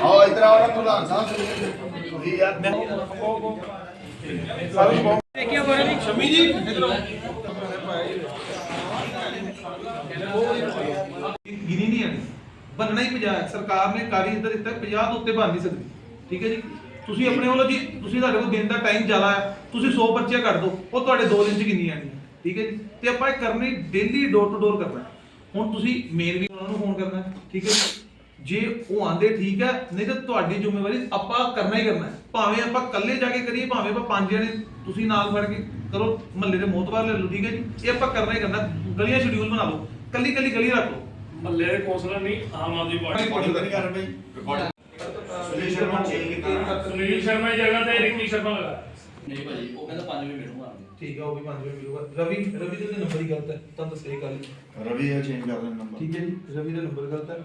ਆਓ ਇਧਰ ਆਓ ਨਾ ਪ੍ਰਧਾਨ ਸਾਹਿਬ ਜੀ ਯਾਰ ਗਿਣੀ ਨਹੀਂ ਆਣੀ ਬੰਨਣਾ ਹੀ 50 ਹੈ। ਸਰਕਾਰ ਨੇ ਕਾਰੀ ਇੱਧਰ ਦਿੱਤਾ 50 ਤੋਂ ਉੱਤੇ ਬਣ ਨਹੀਂ ਸਕਦੀ। ਠੀਕ ਹੈ ਜੀ? ਤੁਸੀਂ ਆਪਣੇ ਵੱਲੋਂ ਜੀ, ਤੁਸੀਂ ਤੁਹਾਡੇ ਕੋਲ ਦਿਨ ਦਾ ਟਾਈਮ ਜ਼ਿਆਦਾ ਹੈ, ਤੁਸੀਂ 100 ਪਰਚੀਆਂ ਕੱਢ ਦਿਓ, ਉਹ ਤੁਹਾਡੇ 2 ਦਿਨ ਚ ਕਿੰਨੀ ਆਣੀ ਹੈ ਠੀਕ ਹੈ ਜੀ? ਤੇ ਆਪਾਂ ਇਹ ਕਰਨੀ ਡੇਲੀ ਡੋਰ ਟੂ ਡੋਰ ਕਰਨਾ ਹੁਣ ਤੁਸੀਂ ਮੇਨ ਵੀ ਉਹਨਾਂ ਨੂੰ ਫੋਨ ਕਰਨਾ ਠੀਕ ਹੈ ਜੀ? ਜੇ ਉਹ ਆਂਦੇ ਠੀਕ ਹੈ, ਨਹੀਂ ਤਾਂ ਤੁਹਾਡੀ ਜ਼ਿੰਮੇਵਾਰੀ ਆਪਾਂ ਕਰਨਾ ਹੀ ਕਰਨਾ ਭਾਵੇਂ ਆਪਾਂ ਇਕੱਲੇ ਜਾ ਕੇ ਕਰੀਏ, ਭਾਵੇਂ ਆਪਾਂ ਪੰਜ ਜਣੇ ਤੁਸੀਂ ਨਾਲ ਫੜ ਕੇ ਕਰੋ, ਮਹੱਲੇ ਦੇ ਮੋਤਬਾਰ ਲੈ ਲਓ, ਠੀਕ ਹੈ ਜੀ? ਇਹ ਆਪਾਂ ਕਰਨਾ ਹੀ ਕਰਨਾ ਗਲੀਆਂ ਸ਼ਡਿਊਲ ਬਣਾ ਲਓ। ਕੱਲੀ ਕੱਲੀ ਗਲੀ ਰੱਖ ਲਓ। ਮਹੱਲੇ ਦੇ ਕੌਂਸਲਰ ਨਹੀਂ ਆਮ ਆਦਮੀ ਪਾਰਟੀ ਰਿਕਾਰਡ ਤਾਂ ਨਹੀਂ ਕਰ ਰਹੇ ਬਈ। ਸੁਨੀਲ ਸ਼ਰਮਾ ਚੇਂਜ ਕੀਤਾ। ਸੁਨੀਲ ਸ਼ਰਮਾ ਦੀ ਜਗ੍ਹਾ ਤੇ ਰਿੰਕੀ ਸ਼ਰਮਾ ਲਗਾ ਨਹੀਂ ਭਾਜੀ ਉਹ ਕਹਿੰਦਾ 5 ਵਜੇ ਮਿਲੂਗਾ ਠੀਕ ਹੈ ਉਹ ਵੀ 5 ਵਜੇ ਮਿਲੂਗਾ। ਰਵੀ ਰਵੀ ਦੇ ਨੰਬਰ ਹੀ ਗਲਤ ਹੈ ਤੁਹਾਨੂੰ ਦੱਸਿਆ ਇਹ ਗੱਲ ਰਵੀ ਹੈ ਚੇਂਜ ਕਰ ਰਹੇ ਨੰਬਰ। ਠੀਕ ਹੈ ਜੀ ਰਵੀ ਦਾ ਨੰਬਰ ਗਲਤ ਹੈ।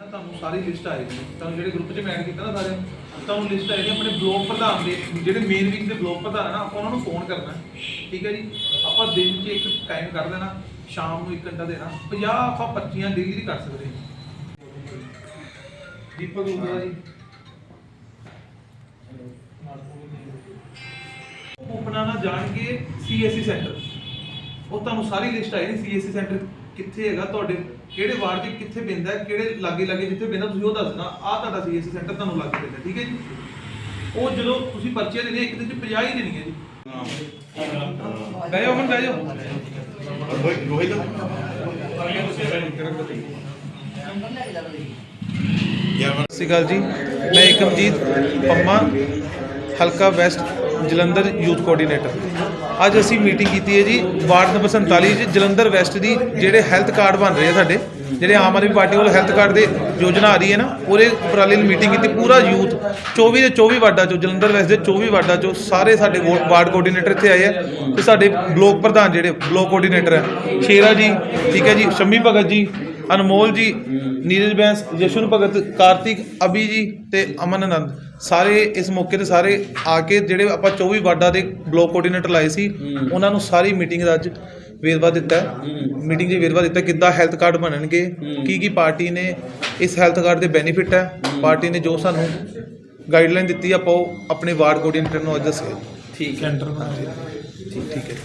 ਤੁਹਾਨੂੰ ਸਾਰੀ ਲਿਸਟ ਆਏਗੀ ਤੁਹਾਨੂੰ ਜਿਹੜੇ ਗਰੁੱਪ 'ਚ ਮੈਂ ਐਡ ਕੀਤਾ ਨਾ ਸਾਰਿਆਂ ਨੂੰ ਤੁਹਾਨੂੰ ਲਿਸਟ ਆਏਗੀ ਆਪਣੇ ਬਲਾਕ ਪ੍ਰਧਾਨ ਦੇ, ਜਿਹੜੇ ਮੇਨ ਵੀਕ ਦੇ ਬਲਾਕ ਪ੍ਰਧਾਨ ਹੈ ਨਾ, ਆਪਾਂ ਉਹਨਾਂ ਨੂੰ ਫੋਨ ਕਰਨਾ। ਠੀਕ ਹੈ ਜੀ? ਆਪਾਂ ਦਿਨ 'ਚ ਇੱਕ ਟਾਈਮ ਕੱਢ ਦੇਣਾ, ਸ਼ਾਮ ਨੂੰ 1 ਘੰਟਾ ਦੇਣਾ। 50 ਆਪਾਂ ਪਰਚੀਆਂ ਡੇਲੀ ਦੀ ਕਰ ਸਕਦੇ ਹਾਂ ਦੀਪਕ ਗੁਰੂਆ ਜੀ। ਓਪਨਾ ਨਾ ਜਾਣ ਕੇ ਸੀਐਸਸੀ ਸੈਂਟਰ ਉਹ ਤੁਹਾਨੂੰ ਸਾਰੀ ਲਿਸਟ ਆਏਗੀ ਸੀਐਸਸੀ ਸੈਂਟਰ ਕਿੱਥੇ ਹੈਗਾ ਤੁਹਾਡੇ ਕਿਹੜੇ ਵਾਰਡ 'ਚ ਕਿੱਥੇ ਪੈਂਦਾ ਹੈ, ਕਿਹੜੇ ਲਾਗੇ ਲਾਗੇ ਜਿੱਥੇ ਪੈਂਦਾ ਤੁਸੀਂ ਉਹ ਦੱਸ ਦੇਣਾ ਆਹ ਤੁਹਾਡਾ ਸੀਐਸਸੀ ਸੈਂਟਰ ਤੁਹਾਨੂੰ ਲੱਗ ਪੈਂਦਾ ਠੀਕ ਹੈ ਜੀ? ਉਹ ਜਦੋਂ ਤੁਸੀਂ ਪਰਚੀਆਂ ਦੇਣੀਆਂ ਇੱਕ ਦਿਨ 'ਚ 50 ਹੀ ਦੇਣੀਆਂ ਜੀ। ਬਹਿ ਜਾਓ ਹੁਣ ਬਹਿ ਜਾਓ। ਰੋਹਿਤ ਰੋਹਿਤ ਯਾਰ ਸਤਿ ਸ਼੍ਰੀ ਅਕਾਲ ਜੀ। ਮੈਂ ਏਕਮਜੀਤ ਪੰਮਾ ਹਲਕਾ ਵੈਸਟ ਜਲੰਧਰ ਯੂਥ ਕੋਆਰਡੀਨੇਟਰ। ਅੱਜ ਅਸੀਂ ਮੀਟਿੰਗ ਕੀਤੀ ਹੈ ਜੀ, ਵਾਰਡ ਨੰਬਰ 47 ਚ, ਜਲੰਧਰ ਵੈਸਟ ਦੀ, ਜਿਹੜੇ ਹੈਲਥ ਕਾਰਡ ਬਣ ਰਹੇ ਆ ਸਾਡੇ, ਜਿਹੜੇ ਆਮ ਆਦਮੀ ਪਾਰਟੀ ਵੱਲੋਂ ਹੈਲਥ ਕਾਰਡ ਦੇ ਯੋਜਨਾ ਆ ਰਹੀ ਹੈ ਨਾ, ਉਹਦੇ ਉਪਰਾਲੇ ਲਈ ਮੀਟਿੰਗ ਕੀਤੀ ਪੂਰਾ ਯੂਥ 24 ਦੇ 24 ਵਾਰਡਾਂ ਚੋਂ, ਜਲੰਧਰ ਵੈਸਟ ਦੇ 24 ਵਾਰਡਾਂ ਚੋਂ ਸਾਰੇ ਸਾਡੇ ਵੋ- ਵਾਰਡ ਕੋਆਰਡੀਨੇਟਰ ਇੱਥੇ ਆਏ ਆ ਤੇ ਸਾਡੇ ਬਲਾਕ ਪ੍ਰਧਾਨ ਜਿਹੜੇ, ਬਲਾਕ ਕੋਆਰਡੀਨੇਟਰ ਹੈ ਸ਼ੇਰਾ ਜੀ, ਠੀਕ ਹੈ ਜੀ, ਸ਼ੰਮੀ ਭਗਤ ਜੀ ਅਨਮੋਲ ਜੀ ਨੀਰਜ ਬੈਂਸ ਯਸ਼ਵਨ ਭਗਤ ਕਾਰਤਿਕ ਅਭੀ ਜੀ ਤੇ ਅਮਨ ਆਨੰਦ ਸਾਰੇ ਇਸ ਮੌਕੇ ਤੇ ਸਾਰੇ ਆ ਕੇ ਜਿਹੜੇ ਆਪਾਂ 24 ਵਾਰਡਾਂ ਦੇ ਬਲਾਕ ਕੋਆਰਡੀਨੇਟਰ ਲਾਏ ਸੀ ਉਹਨਾਂ ਨੂੰ ਸਾਰੀ ਮੀਟਿੰਗ ਦਾ ਅੱਜ ਵੇਰਵਾ ਦਿੱਤਾ ਮੀਟਿੰਗ 'ਚ ਵੇਰਵਾ ਦਿੱਤਾ ਕਿੱਦਾਂ ਹੈਲਥ ਕਾਰਡ ਬਣਨਗੇ ਕੀ ਕੀ ਪਾਰਟੀ ਨੇ ਇਸ ਹੈਲਥ ਕਾਰਡ ਦੇ ਬੈਨੀਫਿਟ ਹੈ ਪਾਰਟੀ ਨੇ ਜੋ ਸਾਨੂੰ ਗਾਈਡਲਾਈਨ ਦਿੱਤੀ ਆਪਾਂ ਉਹ ਆਪਣੇ ਵਾਰਡ ਕੋਆਰਡੀਨੇਟਰ ਨੂੰ ਅੱਜ ਦੱਸਿਆ ਠੀਕ ਹੈ। ਠੀਕ ਠੀਕ ਹੈ।